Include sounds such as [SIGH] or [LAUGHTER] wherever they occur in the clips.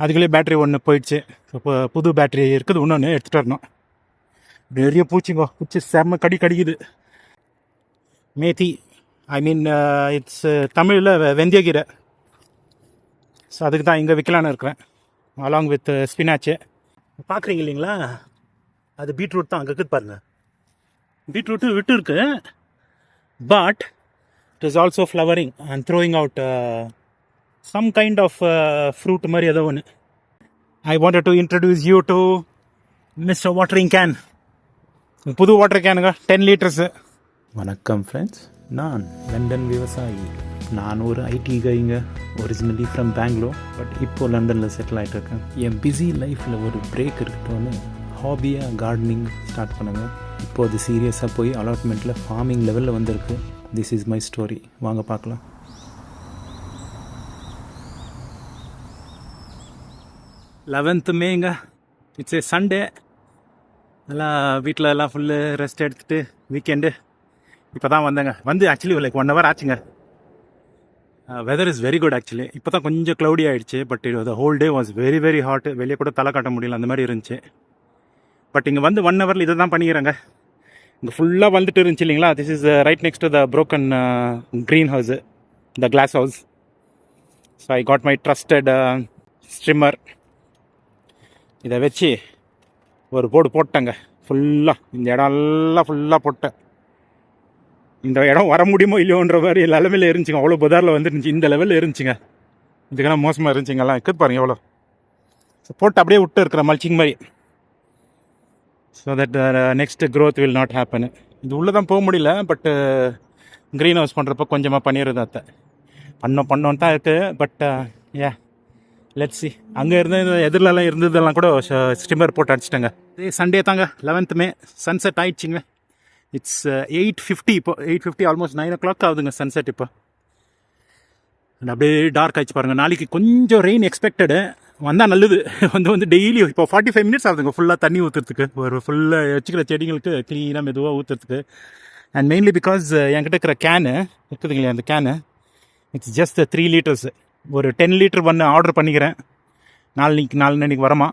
அதுக்குள்ளேயே பேட்ரி ஒன்று போயிடுச்சு. இப்போ புது பேட்ரி இருக்குது. இன்னொன்று எடுத்துகிட்டு வரணும். நிறைய பூச்சிங்கோ. பூச்சி செம்ம கடி கடிக்குது. மேத்தி. ஐ மீன் இட்ஸ் தமிழில் வெந்தயக்கீரை. ஸோ அதுக்கு தான் இங்கே விற்கலான்னு இருக்கிறேன். அலாங் வித் ஸ்பினாச்சு பார்க்குறீங்க இல்லைங்களா? அது பீட்ரூட் தான். அங்கே இருக்குது பாருங்கள் பீட்ரூட்டு விட்டு இருக்கு. But it is also flowering and throwing out some kind of fruit மாதிரி ஏதோ ஒன்று I wanted to introduce you to mister watering can புது வாட்டர் கேனுங்க டென் லிட்டர்ஸு வணக்கம் ஃப்ரெண்ட்ஸ் நான் லண்டன் விவசாயி. நான் ஒரு ஐடி கைங்க ஒரிஜினலி ஃப்ரம் பெங்களூர் பட் இப்போது லண்டனில் செட்டில் ஆகிட்டு இருக்கேன். என் பிஸி லைஃப்பில் ஒரு பிரேக் இருக்கட்டும்னு ஹாபியாக கார்டனிங் ஸ்டார்ட் பண்ணுங்க. இப்போது சீரியஸாக போய் அலாட்மெண்ட்டில் ஃபார்மிங் லெவலில் வந்திருக்கு. திஸ் இஸ் மை ஸ்டோரி வாங்க பார்க்கலாம். லெவன்த்து மேங்க. இட்ஸ் ஏ சண்டே எல்லாம் வீட்டில் எல்லாம் ஃபுல்லு ரெஸ்ட் எடுத்துகிட்டு வீக்கெண்டு இப்போ தான் வந்தேங்க. வந்து ஆக்சுவலி லைக் ஒன் ஹவர் ஆச்சுங்க. Weather is very good actually இப்போ தான் கொஞ்சம் க்ளவுடி ஆகிடுச்சு but the whole day was very very hot வெளியே கூட தலை காட்ட முடியல. அந்த மாதிரி இருந்துச்சு. பட் இங்கே வந்து ஒன் ஹவரில் இதை தான் பண்ணிக்கிறேங்க. இங்கே ஃபுல்லாக வந்துட்டு இருந்துச்சு இல்லைங்களா? This is right next to the broken green house the glass house so I got my trusted strimmer இதை வச்சு ஒரு போர்டு போட்டேங்க. ஃபுல்லாக இந்த இடம் எல்லாம் ஃபுல்லாக போட்டேன். இந்த இடம் வர முடியுமோ இல்லையோன்ற மாதிரி லெவலில் இருந்துச்சுங்க. அவ்வளோ புதாரில் வந்துருந்துச்சு. இந்த லெவலில் இருந்துச்சுங்க. இதுக்கெல்லாம் மோசமாக இருந்துச்சுங்க. எல்லாம் இருக்குது பாருங்க எவ்வளோ ஸோ போட்டு அப்படியே விட்டு இருக்கிற மல்ச்சிங் மாதிரி. So that next growth will not happen இது உள்ளே தான் போக முடியல பட்டு க்ரீன் uh, ஹவுஸ் பண்ணுறப்ப கொஞ்சமாக பண்ணிடுறது அத்தை. பண்ணோம் பண்ணோன்னு தான் இருக்குது but a uh, let see அங்கே இருந்த எதிரிலலாம் இருந்ததெல்லாம் கூட ஸ்டிம்மர் போட்டு அடிச்சிட்டேங்க. இதே சண்டே தாங்க. லெவன்த் மே சன்செட் ஆயிடுச்சுங்க. இட்ஸ் எயிட் ஃபிஃப்டி இப்போ. Eight fifty almost nine o'clock ஆகுதுங்க சன்செட் இப்போ. அப்படியே டார்க் ஆயிடுச்சு பாருங்கள் நாளைக்கு கொஞ்சம் ரெயின் எக்ஸ்பெக்டடு வந்தால் நல்லது. [LAUGHS] வந்து வந்து டெய்லி இப்போ ஃபார்ட்டி ஃபைவ் மினிட்ஸ் ஆகுதுங்க ஃபுல்லாக தண்ணி ஊற்றுறதுக்கு ஒரு ஃபுல்லாக வச்சுக்கிற செடிங்களுக்கு க்ளீனாக மெதுவாக ஊற்றுறதுக்கு அண்ட் மெயின்லி பிகாஸ் uh, என்கிட்ட இருக்கிற கேனு இருக்குதுங்களே அந்த can it's just three litres ஒரு டென் லிட்டர் ஒன்று ஆர்டர் பண்ணிக்கிறேன். நாளைக்கு நாலு நாளைக்கு வரமா?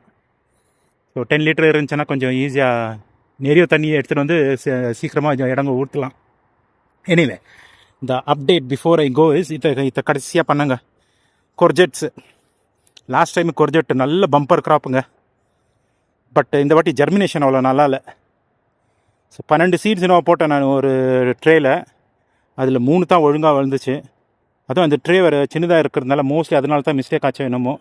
ஸோ டென் லிட்டர் இருந்துச்சுன்னா கொஞ்சம் ஈஸியாக நிறைய தண்ணியை எடுத்துகிட்டு வந்து சீக்கிரமாக இடங்க ஊற்றலாம் எனிவே இந்த update before I go is இதை இதை கடைசியாக பண்ணுங்க. கொர்ஜெட்ஸு லாஸ்ட் டைம் கொர்ஜெட் நல்ல பம்பர் கிராப்புங்க பட் இந்த வாட்டி ஜெர்மினேஷன் அவ்வளோ நல்லா இல்லை. ஸோ பன்னெண்டு சீட்ஸ் நான் போட்டேன் நான் ஒரு ட்ரேயில் அதில் மூணு தான் ஒழுங்காக விழுந்துச்சு அதுவும் அந்த ட்ரே வேறு சின்னதாக இருக்கிறதுனால மோஸ்ட்லி அதனால தான் மிஸ்டேக் ஆச்சோ என்னமோ.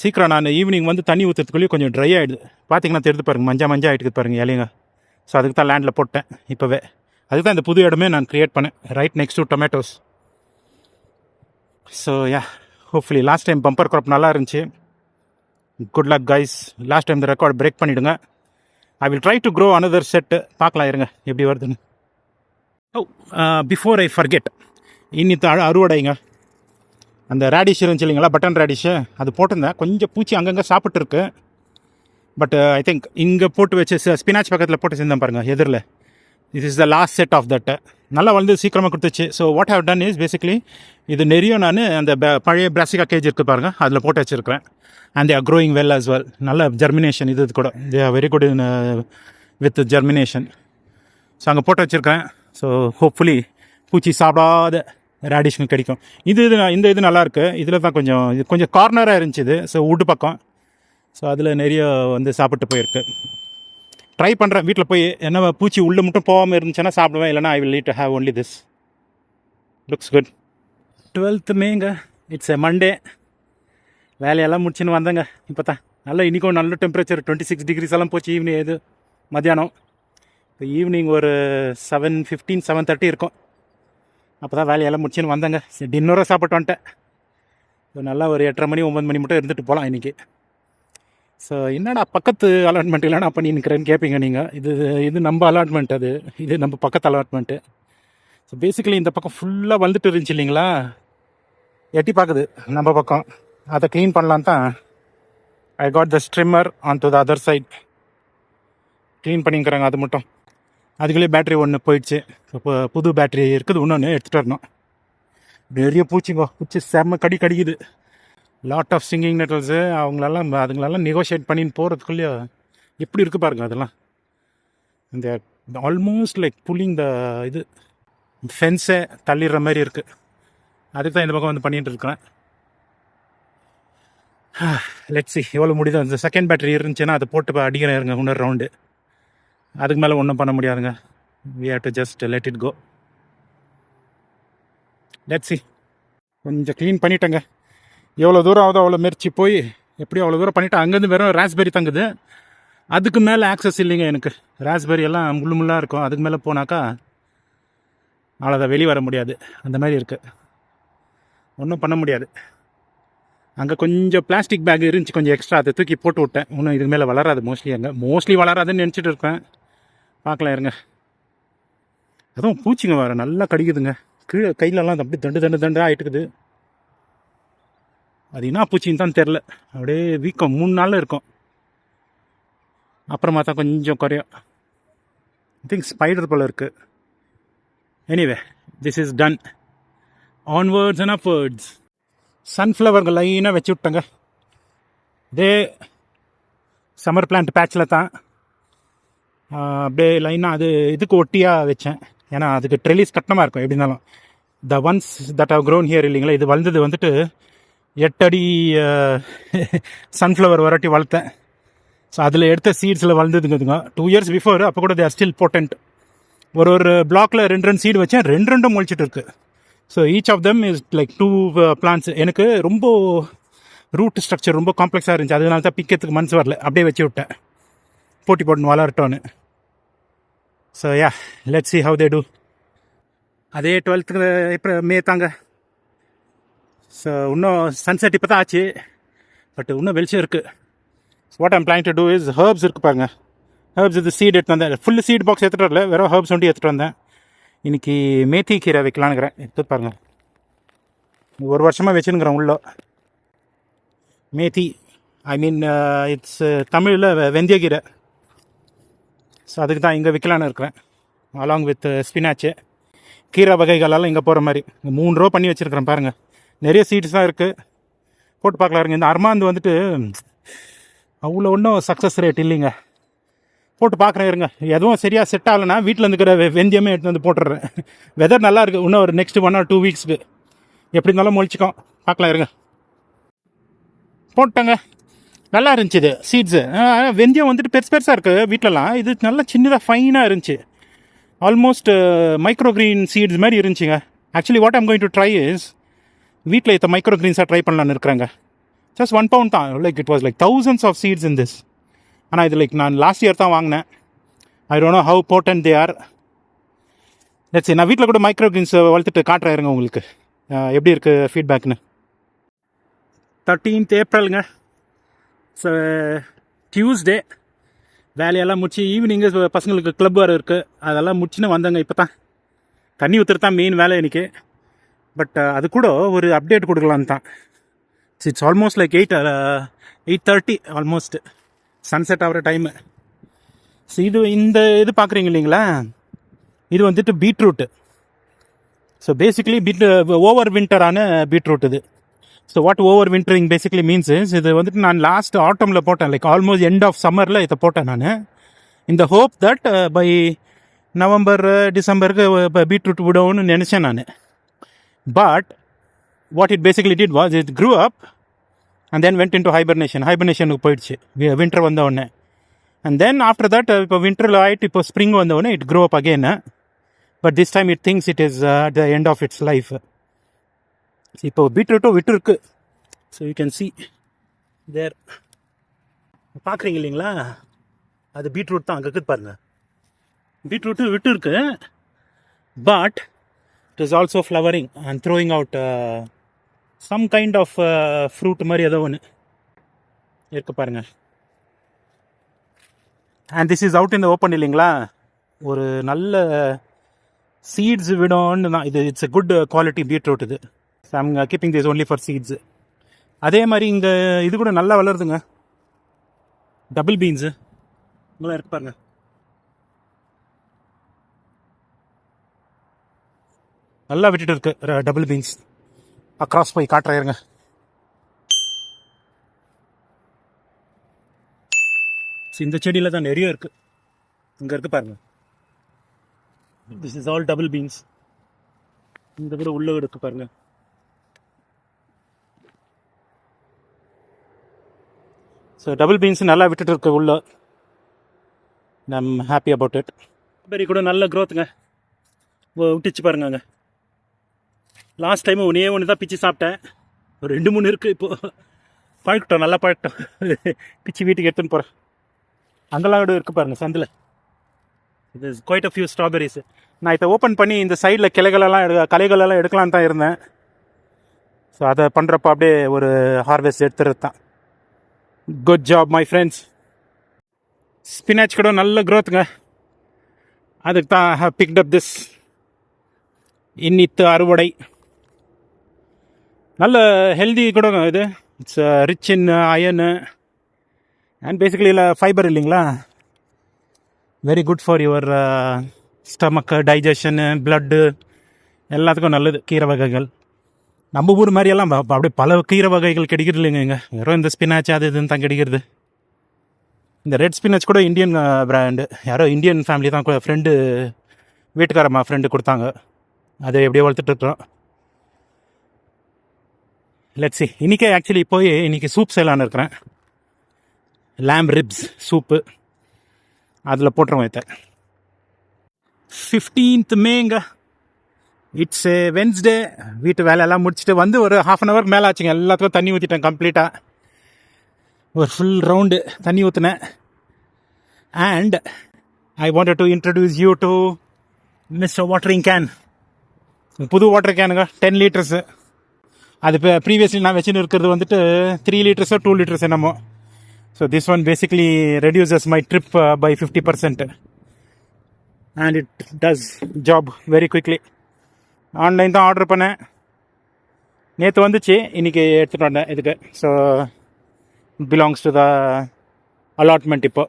சீக்கிரம் நான் ஈவினிங் வந்து தண்ணி ஊற்றுறதுக்குள்ளேயே கொஞ்சம் ட்ரை ஆகிடுது பார்த்தீங்கன்னா தெரிஞ்சு பாருங்கள் மஞ்சள் மஞ்சள் ஆகிட்டு பாருங்கள் இலைங்க. ஸோ அதுக்கு தான் லேண்டில் போட்டேன் இப்போவே. அதுக்கு தான் இந்த புது இடமே நான் க்ரியேட் பண்ணேன் right next to tomatoes so yeah hopefully last time bumper crop நல்லா இருந்துச்சு. Good luck guys last time இந்த ரெக்கார்ட் பிரேக் பண்ணிவிடுங்க I will try to grow another set பார்க்கலாம் இருங்க எப்படி வருதுன்னு. ஓ பிஃபோர் ஐ ஃபர்கெட் இன்னித்த அறுவடைங்க. அந்த ரேடிஷ் இருந்துச்சு இல்லைங்களா பட்டன் ரேடிஷு அது போட்டிருந்தேன். கொஞ்சம் பூச்சி அங்கங்கே சாப்பிட்டுருக்கு. பட் ஐ திங்க் இங்கே போட்டு வச்சு ஸ்பினாச் பக்கத்தில் போட்டு செஞ்சேன் பாருங்கள் எதிரில். This is the last set of that நல்லா வந்து சீக்கிரமாக கொடுத்துச்சு. So what have done is basically இது நிறைய நான் அந்த ப- பழைய பிராசிகா கேஜ் இருக்குது பாருங்கள் அதில் போட்டு வச்சுருக்கிறேன். And they're growing well as well நல்ல ஜெர்மினேஷன் இது கூட. They are very good in with germination so அங்கே போட்டு வச்சுருக்கேன் ஸோ ஹோப்ஃபுல்லி பூச்சி சாப்பிடாத ரேடிஷ்னு கிடைக்கும். இது இது இந்த இது நல்லாயிருக்கு இதில் தான் கொஞ்சம் இது கொஞ்சம் கார்னராக இருந்துச்சு இது. ஸோ வீட்டு பக்கம். ஸோ அதில் நிறைய வந்து சாப்பிட்டு போயிருக்கு. ட்ரை பண்ணுறேன் வீட்டில் போய் என்ன பூச்சி உள்ளே மட்டும் போகாமல் இருந்துச்சுன்னா சாப்பிடுவேன். இல்லைனா I will need have only this looks good twelfth மேங்க it's a Monday வேலையெல்லாம் முடிச்சுன்னு வந்தேங்க. இப்போ தான் நல்லா இன்றைக்கும் நல்ல டெம்பரேச்சர் டுவெண்ட்டி சிக்ஸ் டிகிரிஸ் எல்லாம் போச்சு. ஈவினிங் இது மத்தியானம். இப்போ ஈவினிங் ஒரு செவன் ஃபிஃப்டீன் செவன் தேர்ட்டி இருக்கும். அப்போ தான் வேலையெல்லாம் முடிச்சுன்னு வந்தேங்க. சரி டின்னரை சாப்பிட்டு வந்துட்டேன். நல்லா ஒரு எட்டரை மணி ஒம்பது மணி மட்டும் இருந்துட்டு போகலாம் இன்றைக்கி ஸோ என்னடா பக்கத்து அலாட்மெண்ட் இல்லைனா பண்ணி நிற்கிறேன்னு கேட்பீங்க நீங்கள் இது இது நம்ம அலாட்மெண்ட் அது. இது நம்ம பக்கத்து அலாட்மெண்ட்டு ஸோ பேசிக்கலி இந்த பக்கம் ஃபுல்லாக வந்துட்டு இருந்துச்சு இல்லைங்களா? எட்டி பார்க்குது நம்ம பக்கம். அதை க்ளீன் பண்ணலான் தான் I got the strimmer on to the other side clean பண்ணிக்கிறாங்க அது மட்டும். அதுக்குள்ளேயே பேட்ரி ஒன்று போயிடுச்சு. இப்போ புது பேட்ரி இருக்குது. இன்னொன்று எடுத்துகிட்டு வரணும். நிறைய பூச்சிங்கோ. பூச்சி செம்ம கடி கடிக்குது. லாட் ஆஃப் சிங்கிங் நெட்டல்ஸு அவங்களெல்லாம் அதுங்களெல்லாம் நெகோஷியேட் பண்ணின்னு போகிறதுக்குள்ளேயே எப்படி இருக்கு பாருங்க அதெல்லாம். இந்த ஆல்மோஸ்ட் லைக் புல்லிங் த இது ஃபென்ஸை தள்ளிடுற மாதிரி இருக்குது அதுக்கு தான் இந்த பக்கம் வந்து பண்ணிகிட்டு இருக்கிறேன். லெட்ஸி எவ்வளோ முடியுதோ அந்த செகண்ட் பேட்டரி இருந்துச்சுன்னா அதை போட்டு அடிக்கிறேன். இருங்க இன்னொரு ரவுண்டு அதுக்கு மேலே ஒன்றும் பண்ண முடியாதுங்க. We have to just let it go let's see கொஞ்சம் க்ளீன் பண்ணிட்டேங்க. எவ்வளோ தூரம் ஆகுதோ அவ்வளோ முயற்சி போய் எப்படியோ அவ்வளோ தூரம் பண்ணிவிட்டு அங்கேருந்து வெறும் ராஸ்பெரி தங்குது. அதுக்கு மேலே ஆக்சஸ் இல்லைங்க எனக்கு. ராஸ்பெரி எல்லாம் முள்ளு முள்ளாக இருக்கும். அதுக்கு மேலே போனாக்கா அவ்வளோதான் வெளியே வர முடியாது. அந்த மாதிரி இருக்குது ஒன்றும் பண்ண முடியாது. அங்கே கொஞ்சம் பிளாஸ்டிக் பேக் இருந்துச்சு. கொஞ்சம் எக்ஸ்ட்ரா அதை தூக்கி போட்டு விட்டேன். இன்னும் இதுக்கு மேலே வளராது. மோஸ்ட்லி அங்கே. மோஸ்ட்லி வளராதுன்னு நினச்சிட்டு இருக்கேன் பார்க்கலாம் இருங்க. அதுவும் பூச்சிங்க வேறு நல்லா கடிக்குதுங்க. கீழே கையிலலாம் அப்படி தண்டு தண்டு தண்டு ஆகிட்டுக்குது அது என்ன பூச்சின்னு தான் தெரில அப்படியே வீக்கம் மூணு நாளில் இருக்கும். அப்புறமா தான் கொஞ்சம் குறையும். ஐ திங்க் ஸ்பைடர் போல் இருக்குது anyway this is done onwards and upwards சன்ஃப்ளவருங்க லைனாக வச்சு விட்டேங்க. இதே சம்மர் பிளான்ட் பேட்சில் தான் அப்படியே லைனாக அது இதுக்கு ஒட்டியாக வச்சேன். ஏன்னா அதுக்கு ட்ரெலிஸ் கட்டமாக இருக்கும் எப்படி இருந்தாலும். The ones that have grown here இல்லைங்களா இது வளர்ந்தது வந்துட்டு எட்டடி சன்ஃப்ளவர் வரட்டி வளர்த்தேன். ஸோ அதில் எடுத்த சீட்ஸில் வளர்ந்ததுங்க டூ இயர்ஸ் பிஃபோர் அப்போ கூட தேர் ஸ்டில் போட்டன்ட் ஒரு ஒரு பிளாக்ல ரெண்டு ரெண்டு சீடு வச்சேன் ரெண்டு ரெண்டும் முளைச்சிட்டு இருக்கு. So each of them is like two plants எனக்கு ரொம்ப ரூட் ஸ்ட்ரக்சர் ரொம்ப காம்ப்ளெக்ஸாக இருந்துச்சு. அதனால தான் பிக்கிறதுக்கு மனசு வரல. அப்படியே வச்சு விட்டேன். போட்டி போட்டுன்னு வளரட்டோன்னு so yeah let see how they do அதே டுவெல்த்துக்கு ஏப்ரல் மே தாங்க. ஸோ இன்னும் சன்செட் இப்போ தான் ஆச்சு. பட் இன்னும் வெளிச்சம் இருக்குது what I'm plan to do is herbs இருக்கு பாருங்க. ஹர்ப்ஸ் இது சீட் எடுத்து வந்தேன். ஃபுல் சீட் பாக்ஸ் எடுத்துகிட்டு வரல. வெறும் ஹர்ப்ஸ் வண்டி எடுத்துகிட்டு வந்தேன். இன்னைக்கு மேத்தி கீரை வைக்கலான்னுக்கிறேன் எடுத்து பாருங்க. ஒரு வருஷமாக வச்சுருக்கிறேன் உள்ள. Methi. I mean it's uh, uh, தமிழில் வெந்தயக்கீரை ஸோ அதுக்கு தான் இங்கே விற்கலான்னு இருக்கிறேன். அலாங் வித் ஸ்பினாச்சு கீரை வகைகளெல்லாம் இங்கே போகிற மாதிரி. மூணு ரூபா பண்ணி வச்சுருக்கிறேன் பாருங்கள் நிறைய சீட்ஸ் தான் இருக்குது போட்டு பார்க்கலாம் இருங்க. இந்த அர்மாந்து வந்துட்டு அவ்வளோ ஒன்றும் சக்ஸஸ் ரேட் இல்லைங்க. போட்டு பார்க்குறேன் இருங்க. எதுவும் சரியாக செட் ஆகலைன்னா வீட்டில் இருக்கிற வெ- வெந்தயமே எடுத்து வந்து போட்டுடுறேன். வெதர் நல்லா இருக்குது இன்னும் ஒரு நெக்ஸ்ட் ஒன் ஆர் டூ வீக்ஸ்க்கு எப்படி இருந்தாலும் முழிச்சிக்கும் பார்க்கலாம் இருங்க. போட்டேங்க நல்லா இருந்துச்சு இது சீட்ஸு வெந்தயம் வந்துட்டு பெருசு பெருசாக இருக்குது வீட்டிலலாம் இது நல்லா சின்னதாக ஃபைனாக இருந்துச்சு. ஆல்மோஸ்ட் மைக்ரோ கிரீன் சீட்ஸ் மாதிரி இருந்துச்சுங்க. Actually what I'm going to try is வீட்டில் இத்த மைக்ரோ கிரீன்ஸாக ட்ரை பண்ணலான்னு இருக்கிறேங்க. ஜஸ்ட் ஒன் பவுண்ட் தான். Like it was like thousands of seeds in this ஆனால் இது லைக் நான் லாஸ்ட் இயர் தான் வாங்கினேன். I don't know how potent they are சரி நான் வீட்டில் கூட மைக்ரோ கிரீன்ஸ் வளர்த்துட்டு காட்டுறேன் உங்களுக்கு. எப்படி இருக்குது ஃபீட்பேக்னு தேர்ட்டீன்த் ஏப்ரலுங்க ஸோ டியூஸ்டே வேலையெல்லாம் முடிச்சு ஈவினிங்கு பசங்களுக்கு கிளப் வேறு இருக்குது அதெல்லாம் முடிச்சுன்னு வந்தேங்க இப்போ தான் தண்ணி ஊற்றுறது தான் மெயின் வேலை எனக்கு. பட் அது கூட ஒரு அப்டேட் கொடுக்கலான்னு தான். It's almost like eight eight thirty almost sunset ஆகிற டைமு ஸோ இது இந்த இது பார்க்குறீங்க இல்லைங்களா? இது வந்துட்டு beetroot so basically beet over வின்டரான beetroot இது. So what overwintering basically means இது வந்துட்டு நான் லாஸ்ட் ஆட்டமில் போட்டேன். லைக் ஆல்மோஸ்ட் எண்ட் ஆஃப் சம்மரில் இதை போட்டேன் நான். இந்த ஹோப் தட் பை நவம்பர் டிசம்பருக்கு பீட்ரூட் விடவும்னு நினச்சேன் நான். But what it basically did was it grew up and then went into hibernation ஹைபர்னேஷனுக்கு போயிடுச்சு. வின்டர் வந்த உடனே. அண்ட் தென் ஆஃப்டர் தட் இப்போ வின்டரில் ஆகிட்டு இப்போ ஸ்ப்ரிங் வந்த உடனே it grow up again but this time it thinks it is at the end of its life இப்போ பீட்ரூட்டும் விட்டு இருக்கு so you can see there பார்க்குறீங்க இல்லைங்களா? அது பீட்ரூட் தான் அங்கே இருக்குது பாருங்கள் பீட்ரூட்டும் விட்டு இருக்கு but it is also flowering and throwing out some kind of fruit மாதிரி ஏதோ ஒன்று இருக்கு பாருங்கள் அண்ட் திஸ் இஸ் அவுட் இந்த ஓப்பன் இல்லைங்களா? ஒரு நல்ல சீட்ஸ் விடும்னு தான் இது it's a good quality beetroot இது. So I'm keeping this only for seeds அதே மாதிரி இங்கே இது கூட நல்லா வளருதுங்க. டபுள் பீன்ஸு நல்லா இருக்கு பாருங்க. நல்லா விட்டுட்டு இருக்கு. டபுள் பீன்ஸ் அக்ராஸ் போய் காட்டுறாயிருங்க இந்த செடியில் தான் நிறைய இருக்கு. இங்கே இருக்கு பாருங்க. This is all double beans இந்த கூட உள்ள இருக்கு பாருங்கள் ஸோ டபுள் பீன்ஸ் நல்லா விட்டுட்டு இருக்கு உள்ள. நம் ஹாப்பி அபவுட் இட் பெரி கூட நல்ல க்ரோத்துங்க விட்டுச்சு பாருங்க லாஸ்ட் டைம் ஒன்றே ஒன்று தான் பிச்சு சாப்பிட்டேன். ஒரு ரெண்டு மூணு இருக்குது இப்போது பழக்கட்டும் நல்லா பழக்கட்டும் பிச்சு வீட்டுக்கு எடுத்துன்னு போகிறேன் அங்கெல்லாம் கூட இருக்குது பாருங்கள் சந்தில் இது குவைட் அ ஃபியூ ஸ்ட்ராபெரிஸ் நான் இதை ஓப்பன் பண்ணி இந்த சைடில் கிளைகளெல்லாம் எடு கலைகளெல்லாம் எடுக்கலான்னு தான் இருந்தேன். ஸோ அதை பண்ணுறப்ப அப்படியே ஒரு ஹார்வெஸ்ட் எடுத்துறது தான் good job my friends spinach கூட நல்ல க்ரோத்துங்க அதுக்கு தான் ஹவ் பிக்ட் அப் திஸ் இன்னித்து அறுவடை. நல்ல ஹெல்தி கூட இது. It's rich in iron and basically இல்லை ஃபைபர் இல்லைங்களா? Very good for your stomach digestion blood எல்லாத்துக்கும் நல்லது கீரை வகைகள். நம்ம ஊர் மாதிரியெல்லாம் அப்படியே பல கீரை வகைகள் கிடைக்கிறது இல்லைங்க இங்கே. வெறும் இந்த ஸ்பினாச் அது இதுன்னு தான் கிடைக்கிறது. இந்த ரெட் ஸ்பினாச் கூட இந்தியன் பிராண்டு யாரோ இந்தியன் ஃபேமிலி தான் கூட ஃப்ரெண்டு வீட்டுக்காரம்மா ஃப்ரெண்டு கொடுத்தாங்க. அதை எப்படியோ வளர்த்துட்டு லெட்ஸி சி இன்றைக்கே ஆக்சுவலி போய் இன்னைக்கு சூப் செய்யலான்னு இருக்கிறேன். லேம் ரிப்ஸ் சூப்பு அதில் போட்டுருவோம் இதை. ஃபிஃப்டீன்த் மேங்க இட்ஸ் வென்ஸ்டே uh, வீட்டு வேலையெல்லாம் முடிச்சுட்டு வந்து ஒரு ஹாஃப் அன் ஹவர் மேலே ஆச்சுங்க. எல்லாத்துக்கும் தண்ணி ஊற்றிட்டேன் கம்ப்ளீட்டாக ஒரு ஃபுல் ரவுண்டு தண்ணி ஊற்றினேன் and I wanted to introduce you to mister watering can புது வாட்டர் கேனுங்க டென் லிட்டர்ஸு அது இப்போ ப்ரீவியஸ்லி நான் வச்சுன்னு இருக்கிறது வந்துட்டு த்ரீ லிட்டர்ஸோ டூ லிட்டர்ஸ் என்னமோ. So this one basically reduces my trip by fifty percent and it does job very quickly online தான் ஆர்டர் பண்ணேன். நேற்று வந்துச்சு. இன்றைக்கி எடுத்துகிட்டு வந்தேன். இதுக்கு. So belongs to the allotment இப்போ.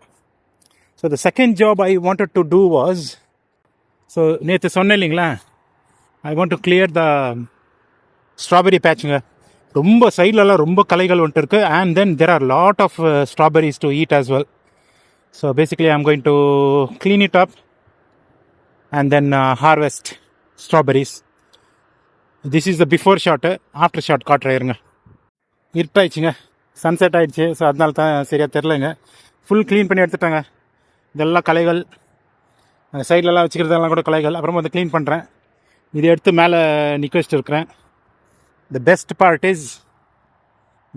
So the second job I wanted to do was so நேற்று சொன்னேன் இல்லைங்களா? I want to clear the strawberry பேட்சுங்க ரொம்ப சைட்லலாம் ரொம்ப கலைகள் வந்துட்டு இருக்கு. And then there are lot of strawberries to eat as well so basically I'm going to clean it up and then harvest strawberries this is the before shot after shot காட்டுறேன் இருங்க. இருட்டாயிடுச்சுங்க. Sunset ஆயிடுச்சு so அதனால தான் சரியாக தெரிலங்க. Full clean பண்ணி எடுத்துட்டாங்க. இதெல்லாம் கலைகள் அந்த சைட்லலாம் வச்சுக்கிறதெல்லாம் கூட கலைகள் அப்புறமா வந்து க்ளீன் பண்ணுறேன் இதை எடுத்து மேலே நிற்க வச்சுட்டு இருக்கிறேன் the best part is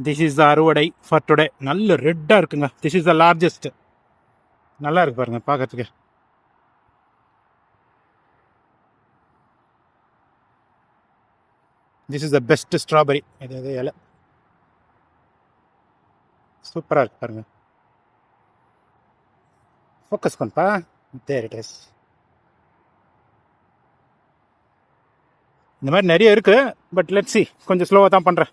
this is the அறுவடை ஃபார் டுடே நல்ல ரெட்டாக இருக்குங்க. திஸ் இஸ் த லார்ஜஸ்ட் நல்லா இருக்கு பாருங்கள் பார்க்கறதுக்கு. This is the best strawberry இது இது இலை. சூப்பராக இருக்கு பாருங்க. ஃபோக்கஸ் பண்ணப்பா தேர் இட் இஸ் இந்த மாதிரி நிறைய இருக்கு பட் லெட் சி கொஞ்சம் ஸ்லோவாக தான் பண்ணுறேன்